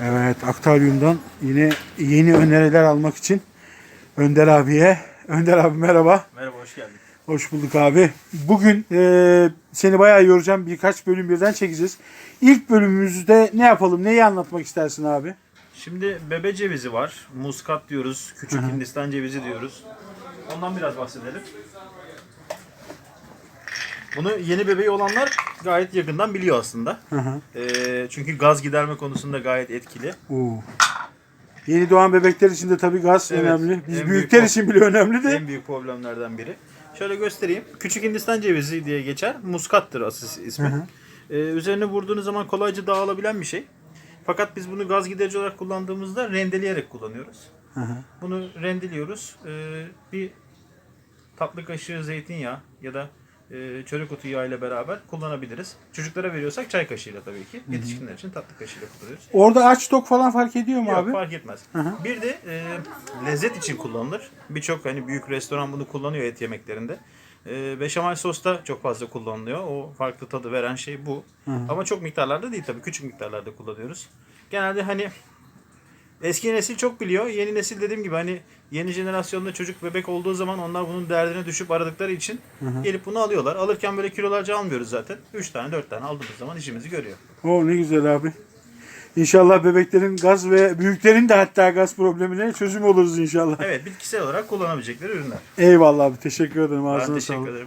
Evet Aktaryum'dan yine yeni öneriler almak için Önder abiye. Önder abi merhaba. Merhaba, hoş geldin. Hoş bulduk abi. Bugün e, seni bayağı yoracağım. Birkaç bölüm birden çekeceğiz. İlk bölümümüzde ne yapalım? Neyi anlatmak istersin abi? Şimdi bebe cevizi var, muskat diyoruz, küçük Hindistan cevizi diyoruz. Ondan biraz bahsedelim. Bunu yeni bebeği olanlar gayet yakından biliyor aslında. Hı hı. Ee, çünkü gaz giderme konusunda gayet etkili. Oo. Yeni doğan bebekler için de tabii gaz Evet, önemli. Biz en büyükler büyük için bile önemli de. En büyük problemlerden biri. Şöyle göstereyim. Küçük Hindistan cevizi diye geçer. Muskattır asıl ismi. Hı hı. Ee, üzerine vurduğunuz zaman kolayca dağılabilen bir şey. Fakat biz bunu gaz giderici olarak kullandığımızda rendeleyerek kullanıyoruz. Hı hı. Bunu rendeliyoruz. Ee, bir tatlı kaşığı zeytinyağı ya da e, çörek otu yağı ile beraber kullanabiliriz. Çocuklara veriyorsak çay kaşığıyla tabii ki. Yetişkinler için tatlı kaşığıyla kullanıyoruz. Orada aç tok falan fark ediyor mu Yok abi? fark etmez. hı. Bir de e, lezzet için kullanılır. Birçok hani büyük restoran bunu kullanıyor et yemeklerinde. E, beşamel sosta çok fazla kullanılıyor. O farklı tadı veren şey bu. Ama çok miktarlarda değil tabii. Küçük miktarlarda kullanıyoruz. Genelde hani eski nesil çok biliyor. Yeni nesil dediğim gibi hani yeni jenerasyonda çocuk bebek olduğu zaman onlar bunun derdine düşüp aradıkları için gelip bunu alıyorlar. Alırken böyle kilolarca almıyoruz zaten. 3 tane 4 tane aldığımız zaman işimizi görüyor. Oo ne güzel abi. İnşallah bebeklerin gaz ve büyüklerin de hatta gaz problemine çözüm oluruz inşallah. Evet bitkisel olarak kullanabilecekleri ürünler. Eyvallah abi teşekkür ederim Ben ağzına teşekkür sağlık. ederim.